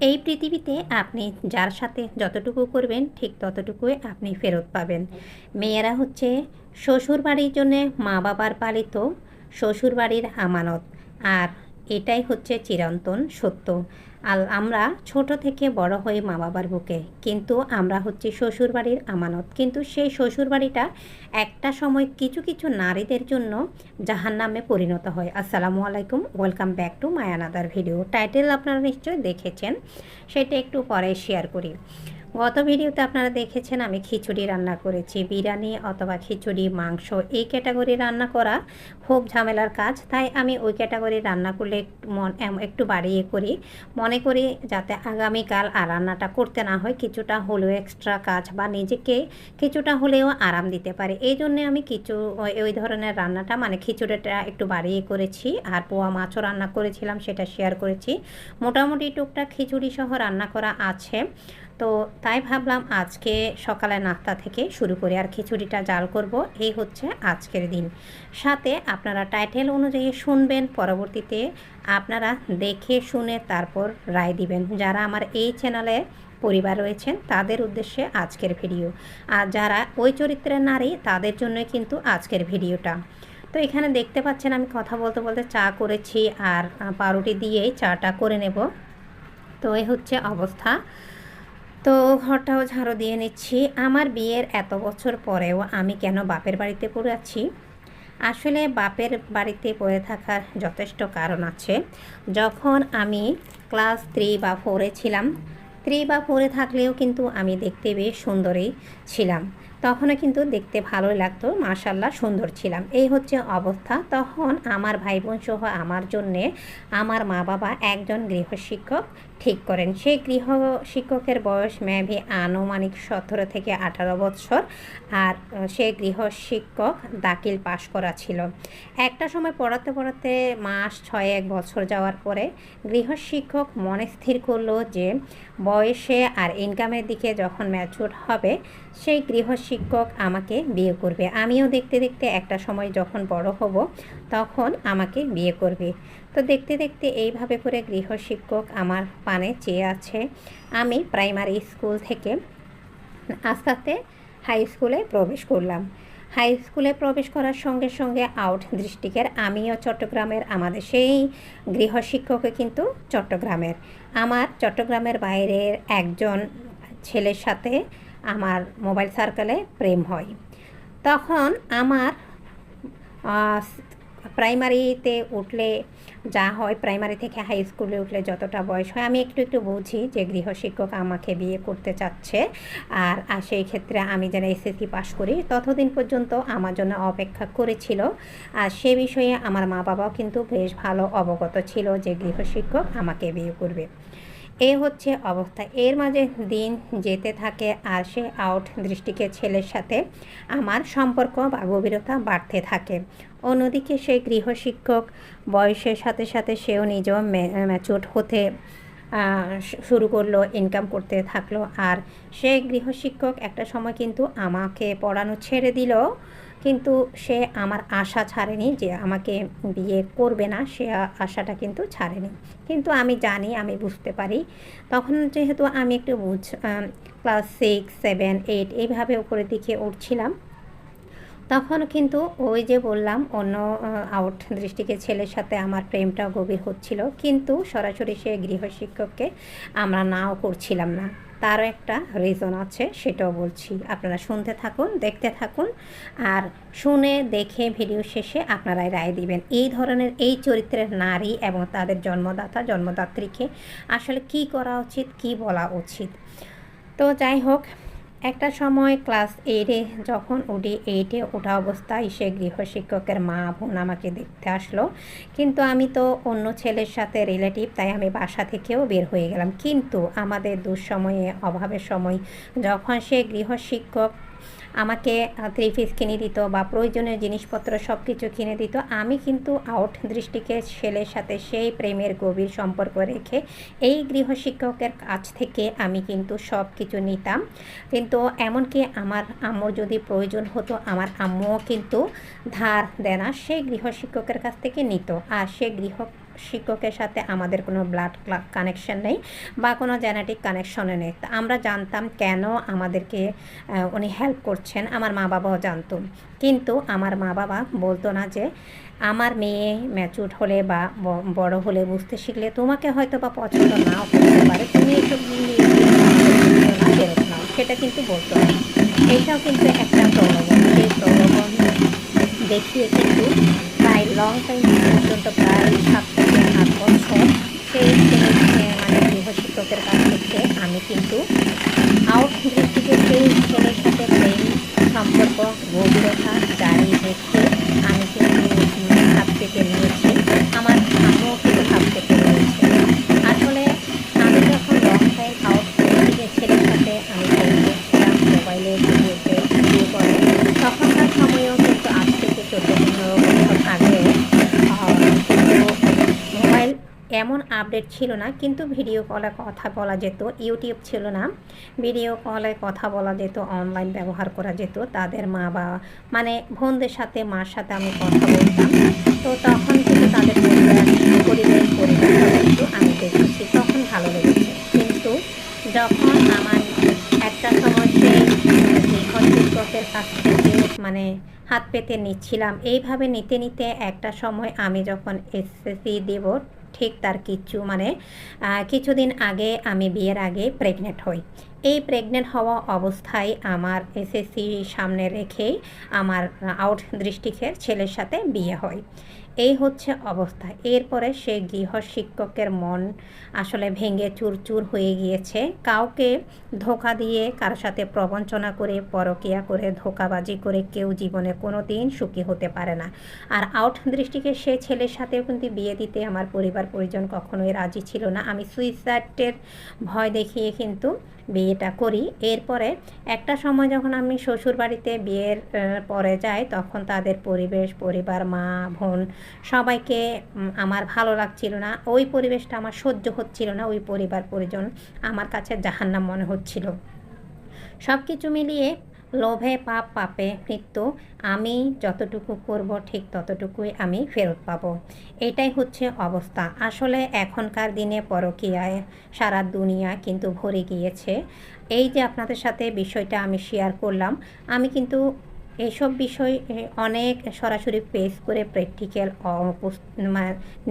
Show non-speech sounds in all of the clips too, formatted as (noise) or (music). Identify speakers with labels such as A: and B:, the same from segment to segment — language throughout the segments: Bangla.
A: এই পৃথিবীতে আপনি যার সাথে যতটুকু করবেন, ঠিক ততটুকুই আপনি ফেরত পাবেন। মেয়েরা হচ্ছে শ্বশুর বাড়ির জন্যে মা বাবার পালিত শ্বশুর বাড়ির আমানত। আর এটাই হচ্ছে চিরন্তন সত্য। আর আমরা ছোট থেকে বড় হয়ে মা বাবার বুকে, কিন্তু আমরা হচ্ছে শ্বশুরবাড়ির আমানত। কিন্তু সেই শ্বশুরবাড়িটা একটা সময় কিছু কিছু নারীদের জন্য জাহান নামে পরিণত হয়। আসসালামু আলাইকুম, ওয়েলকাম ব্যাক টু মায়ানাদার ভিডিও। টাইটেল আপনারা নিশ্চয়ই দেখেছেন, সেটা একটু পরে শেয়ার করি। গত ভিডিওতে আপনারা দেখেছেন আমি খিচুড়ি রান্না করেছি। বিরিয়ানি অথবা খিচুড়ি, মাংস এই ক্যাটাগরি রান্না করা খুব ঝামেলার কাজ। তাই আমি ওই ক্যাটাগরি রান্না করলে মন একটু বাড়িয়ে করি। মনে করি যাতে আগামীকাল আর রান্নাটা করতে না হয়, কিছুটা হলেও এক্সট্রা কাজ বা নিজেকে কিছুটা হলেও আরাম দিতে পারে। এই জন্যে আমি কিছু ওই ধরনের রান্নাটা মানে খিচুড়িটা একটু বাড়িয়ে করেছি আর পোয়া মাছও রান্না করেছিলাম, সেটা শেয়ার করেছি। মোটামুটি টুকটাক খিচুড়ি সহ রান্না করা আছে। তো তাই ভাবলাম আজকে সকালে নাস্তা থেকে শুরু করে আর খিচুড়িটা জাল করব। এই হচ্ছে আজকের দিন। সাথে আপনারা টাইটেল অনুযায়ী শুনবেন, পরবর্তীতে আপনারা দেখে শুনে তারপর রায় দিবেন। যারা আমার এই চ্যানেলে পরিবার রয়েছেন, তাদের উদ্দেশ্যে আজকের ভিডিও। আর যারা ওই চরিত্রের নারী, তাদের জন্য কিন্তু আজকের ভিডিওটা। তো এখানে দেখতে পাচ্ছেন আমি কথা বলতে বলতে চা করেছি আর পাউরুটি দিয়েই চাটা করে নেব। তো এই হচ্ছে অবস্থা। তো ঘরটাও ঝাড়ু দিয়ে নিচ্ছি। আমার বিয়ের এত বছর পরেও আমি কেন বাপের বাড়িতে পড়ে আছি? আসলে বাপের বাড়িতে পড়ে থাকার যথেষ্ট কারণ আছে। যখন আমি ক্লাস থ্রি বা ফোরে ছিলাম থ্রি বা ফোরে থাকলেও কিন্তু আমি দেখতে বেশ সুন্দরই ছিলাম। তখনও কিন্তু দেখতে ভালোই লাগতো মাশাল্লাহ সুন্দর ছিলাম। এই হচ্ছে অবস্থা। তখন আমার ভাই বোন সহ আমার জন্যে আমার মা বাবা একজন গৃহশিক্ষক ঠিক করেন। সেই গৃহ শিক্ষকের বয়স মেবি আনুমানিক সতেরো থেকে আঠারো বছর আর সে গৃহ শিক্ষক দাখিল পাশ করা ছিল। একটা সময় পড়াতে পড়াতে মাস ছয় এক বছর যাওয়ার পরে গৃহ শিক্ষক মনে স্থির করল যে বয়সে আর ইনকামের দিকে যখন ম্যাচুর হবে, সেই গৃহ শিক্ষক আমাকে বিয়ে করবে। আমিও দেখতে দেখতে একটা সময় যখন বড় হব, তখন আমাকে বিয়ে করবে। তো দেখতে দেখতে এইভাবে করে গৃহ শিক্ষক আমার পানে চেয়ে আছে। আমি প্রাইমারি স্কুল থেকে আস্তে আস্তে হাই স্কুলে প্রবেশ করলাম। হাই স্কুলে প্রবেশ করার সঙ্গে সঙ্গে আউট দৃষ্টিকের আমিও চট্টগ্রামের, আমাদের সেই গৃহশিক্ষকও কিন্তু চট্টগ্রামের। আমার চট্টগ্রামের বাইরের একজন ছেলের সাথে আমার মোবাইল সার্কেলে প্রেম হয়। তখন আমার প্রাইমারিতে উঠলে যা হয় প্রাইমারি থেকে হাই স্কুলে উঠলে যতটা বয়স হয়, আমি একটু একটু বুঝি যে গৃহশিক্ষক আমাকে বিয়ে করতে চাচ্ছে। আর সেই ক্ষেত্রে আমি যেন এসএসসি পাশ করি। ততদিন পর্যন্ত আমার জন্য অপেক্ষা করেছিল। আর সে বিষয়ে আমার মা বাবাও কিন্তু বেশ ভালো অবগত ছিল যে গৃহশিক্ষক আমাকে বিয়ে করবে। এ হচ্ছে অবস্থা। এর মাঝে দিন যেতে থাকে আর সে আউট দৃষ্টিকে ছেলের সাথে আমার সম্পর্ক বা গভীরতা বাড়তে থাকে। অন্যদিকে সে গৃহশিক্ষক, বয়সের সাথে সাথে সেও নিজেও ম্যাচুর হতে শুরু করল ইনকাম করতে থাকল। আর সে গৃহশিক্ষক একটা সময় কিন্তু আমাকে পড়ানো ছেড়ে দিল। কিন্তু সে আমার আশা ছাড়েনি যে আমাকে বিয়ে করবে না। সে আশাটা কিন্তু ছাড়েনি। কিন্তু আমি জানি, আমি বুঝতে পারি। তখন যেহেতু আমি একটু বুঝ ক্লাস সিক্স সেভেন এইট এইভাবে উপরের দিকে উঠছিলাম। তখন কিন্তু ওই যে বললাম, অন্য আউট দৃষ্টিকে ছেলের সাথে আমার প্রেমটা গভীর হচ্ছিল। কিন্তু সরাসরি সে গৃহশিক্ষককে আমরা নাও করছিলাম না। তারও একটা রিজন আছে, সেটাও বলছি। আপনারা শুনতে থাকুন, দেখতে থাকুন, আর শুনে দেখে ভিডিও শেষে আপনারাই রায় দিবেন। এই ধরনের, এই চরিত্রের নারী এবং তাদের জন্মদাতা, জন্মদাত্রীকে আসলে কি করা উচিত, কি বলা উচিত? তো যাই হোক একটা সময় ক্লাস এইটে যখন উঠি, এইটে ওঠা অবস্থায় সে গৃহশিক্ষকের মা বোন আমাকে দেখতে আসলো। কিন্তু আমি তো অন্য ছেলের সাথে রিলেটিভ তাই আমি বাসা থেকেও বের হয়ে গেলাম। কিন্তু আমাদের দুঃসময়ে, অভাবের সময় যখন সে গৃহশিক্ষক আমাকে থ্রি পিস কিনে দিত বা প্রয়োজনীয় জিনিসপত্র সব কিছু কিনে দিত। আমি কিন্তু আউট দৃষ্টিকে ছেলের সাথে সেই প্রেমের গভীর সম্পর্ক রেখে এই গৃহশিক্ষকের কাছ থেকে আমি কিন্তু সব কিছু নিতাম। কিন্তু এমনকি আমার আম্মুর যদি প্রয়োজন হতো, আমার আম্মুও কিন্তু ধার দেনা সেই গৃহশিক্ষকের কাছ থেকে নিত। আর সে গৃহ শিক্ষকের সাথে আমাদের কোনো ব্লাড কানেকশন নেই বা কোনো জেনেটিক কানেকশনে নেই। আমরা জানতাম কেন আমাদেরকে উনি হেল্প করছেন, আমার মা বাবাও জানতো। কিন্তু আমার মা বাবা বলতো না যে, আমার মেয়ে ম্যাচুর হলে বা বড় হলে বুঝতে শিখলে তোমাকে হয়তো বা পছন্দ নাও করতে পারে, তুমি এসব (unintelligible) সেটা কিন্তু বলতো না। এটাও কিন্তু একটা প্রলোভন সেই প্রলোভন দেখিয়ে কিন্তু প্রায় লং টাইম পর্যন্ত প্রায় সাত বছর সেই মানে গৃহশিক্ষকের কাছ থেকে আমি কিন্তু আউট দৃষ্টিতে সেই ছেলের সাথে প্রেম সম্পর্ক, গভীরতা এমন আপডেট ছিল না, কিন্তু ভিডিও কলে কথা বলা যেত, ইউটিউব ছিল না। ভিডিও কলে কথা বলা যেত, অনলাইন ব্যবহার করা যেত, তাদের মা বা মানে বোনদের সাথে, মার সাথে আমি কথা বলতাম। তো তখন কিন্তু তাদের পরিবেশ কিন্তু আমি দেখেছি, তখন ভালো লেগেছে। কিন্তু যখন আমার একটা সময় সেই শিক্ষকের কাছ থেকে মানে হাত পেতে নিচ্ছিলাম, এইভাবে নিতে নিতে একটা সময় আমি যখন এসএসসি দেব ঠিক তার কিছু মানে কিছুদিন আগে আমি বিয়ের আগে প্রেগনেন্ট হই। এই প্রেগনেন্ট হওয়া অবস্থায় আমার এসএসসি সামনে রেখেই আমার আউট দৃষ্টিখের ছেলের সাথে বিয়ে হয়। এই হচ্ছে অবস্থা। এরপরে সে গৃহ শিক্ষকের মন আসলে ভেঙে চুরচুর হয়ে গিয়েছে। কাউকে ধোকা দিয়ে কারও সাথে প্রবঞ্চনা করে, পরকিয়া করে, ধোকাবাজি করে কেউ জীবনে কোনো দিন সুখী হতে পারে না। আর আউট দৃষ্টিকে সে ছেলের সাথেও কিন্তু বিয়ে দিতে আমার পরিবার পরিজন কখনোই রাজি ছিল না। আমি সুইসাইডের ভয় দেখিয়ে কিন্তু বিয়েটা করি। এরপরে একটা সময় যখন আমি শ্বশুর বাড়িতে বিয়ের পরে যাই, তখন তাদের পরিবেশ, পরিবার, মা, বোন সবাইকে আমার ভালো লাগছিল না, ওই পরিবেশটা আমার সহ্য হচ্ছিল না, ওই পরিবার পরিজন আমার কাছে জাহান্নাম মনে হচ্ছিল। সব কিছু মিলিয়ে লোভে পাপ, পাপে মৃত্যু, আমি যতটুকু করব ঠিক ততটুকুই আমি ফেরত পাবো। এটাই হচ্ছে অবস্থা। আসলে এখনকার দিনে পরকীয়ায় সারা দুনিয়া কিন্তু ভরে গিয়েছে। এই যে আপনাদের সাথে বিষয়টা আমি শেয়ার করলাম, আমি কিন্তু এইসব বিষয় অনেক সরাসরি পেস করে প্র্যাকটিক্যাল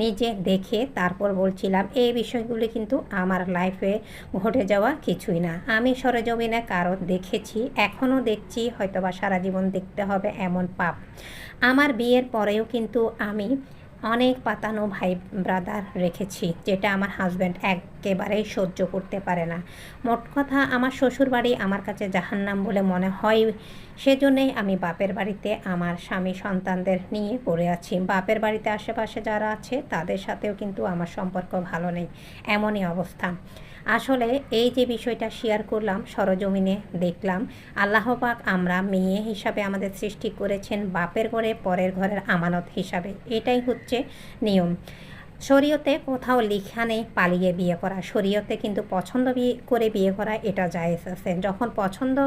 A: নিজে দেখে তারপর বলছিলাম, এই বিষয়গুলি কিন্তু আমার লাইফে ঘটে যাওয়া কিছুই না। আমি সরজমিনে কারও দেখেছি, এখনও দেখছি, হয়তোবা সারা জীবন দেখতে হবে এমন পাপ। আমার বিয়ের পরেও কিন্তু আমি অনেক পাতানো ভাই ব্রাদার রেখেছি, যেটা আমার হাজব্যান্ড একেবারেই সহ্য করতে পারে না। মোট কথা, আমার শ্বশুর বাড়ি আমার কাছে জাহান্নাম বলে মনে হয়, সেজন্যই আমি বাপের বাড়িতে আমার স্বামী সন্তানদের নিয়ে পড়ে আছি। বাপের বাড়িতে আশেপাশে যারা আছে, তাদের সাথেও কিন্তু আমার সম্পর্ক ভালো নেই। এমনই অবস্থা। আসলে এই যে বিষয়টা শেয়ার করলাম, সরজমিনে দেখলাম, আল্লাহ পাক আমরা মেয়ে হিসাবে আমাদের সৃষ্টি করেছেন, বাপের ঘরে, পরের ঘরের আমানত হিসাবে। এটাই হচ্ছে নিয়ম। শরীয়তে কোথাও লিখা নেই, পালিয়ে বিয়ে করা। শরীয়তে কিন্তু পছন্দ বিয়ে করে বিয়ে করা এটা জায়েজ আছে। যখন পছন্দ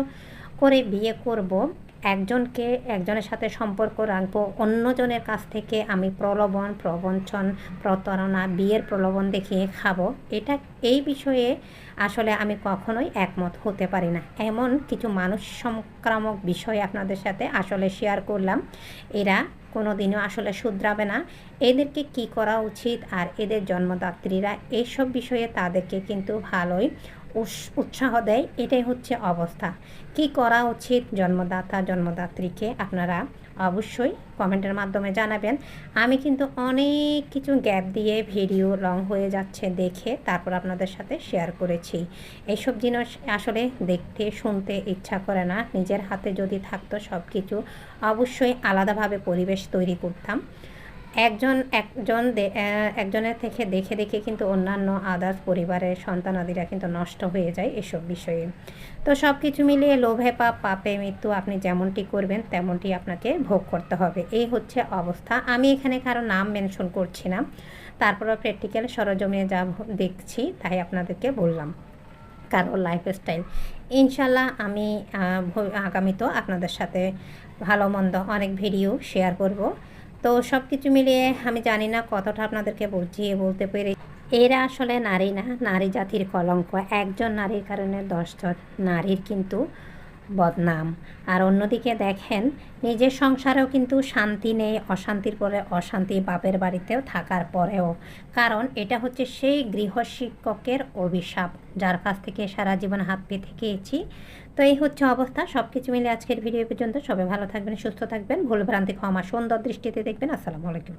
A: করে বিয়ে করব একজনকে, একজনের সাথে সম্পর্ক রাখব, অন্যজনের কাছ থেকে আমি প্রলোভন, প্রবঞ্চন, প্রতারণা, বিয়ের প্রলোভন দেখিয়ে খাব। এটা, এই বিষয়ে আসলে আমি কখনোই একমত হতে পারি না। এমন কিছু মানুষ সংক্রামক বিষয় আপনাদের সাথে আসলে শেয়ার করলাম। এরা কোনো দিনও আসলে শুধরাবে না। এদেরকে কি করা উচিত আর এদের জন্মদাত্রীরা এইসব বিষয়ে তাদেরকে কিন্তু ভালোই উৎসাহ দেয়, এটাই হচ্ছে অবস্থা। কি করা উচিত জন্মদাতা, জন্মদাত্রীকে আপনারা অবশ্যই কমেন্টের মাধ্যমে জানাবেন। আমি কিন্তু অনেক কিছু গ্যাপ দিয়ে ভিডিও লং হয়ে যাচ্ছে দেখে তারপর আপনাদের সাথে শেয়ার করেছি। এইসব জিনিস আসলে দেখতে, শুনতে ইচ্ছা করে না। নিজের হাতে যদি থাকতো সব কিছু অবশ্যই আলাদাভাবে পরিবেশ তৈরি করতাম। একজন একজন একজনের থেকে দেখে দেখে কিন্তু অন্যান্য আদার্স পরিবারের সন্তানাদিরা কিন্তু নষ্ট হয়ে যায় এসব বিষয়ে। তো সব কিছু মিলিয়ে লোভে পাপ, পাপে মৃত্যু আপনি যেমনটি করবেন, তেমনটি আপনাকে ভোগ করতে হবে। এই হচ্ছে অবস্থা। আমি এখানে কারও নাম মেনশন করছি না। তারপরে প্র্যাকটিক্যাল সরজমিনে যা দেখছি তাই আপনাদেরকে বললাম কারও লাইফস্টাইল ইনশাল্লাহ আমি আগামীতেও আপনাদের সাথে ভালো মন্দ অনেক ভিডিও শেয়ার করব। তো সব কিছু মিলিয়ে আমি জানি না কতটা আপনাদেরকে বুঝিয়ে বলতে পেরে এরা আসলে নারী না, নারী জাতির কলঙ্ক। একজন নারীর কারণে দশজন নারীর কিন্তু বদনাম। আর অন্যদিকে দেখেন, নিজের সংসারেও কিন্তু শান্তি নেই, অশান্তির পরে অশান্তি বাপের বাড়িতেও থাকার পরেও। কারণ এটা হচ্ছে সেই গৃহশিক্ষকের অভিশাপ, যার কাছ থেকে সারা জীবন হাত পেয়ে থেকেছি। তো এই হচ্ছে অবস্থা। সব কিছু মিলে আজকের ভিডিও পর্যন্ত। সবাই ভালো থাকবেন, সুস্থ থাকবেন। ভুল ভ্রান্তি ক্ষমা সুন্দর দৃষ্টিতে দেখবেন। আসসালামু আলাইকুম।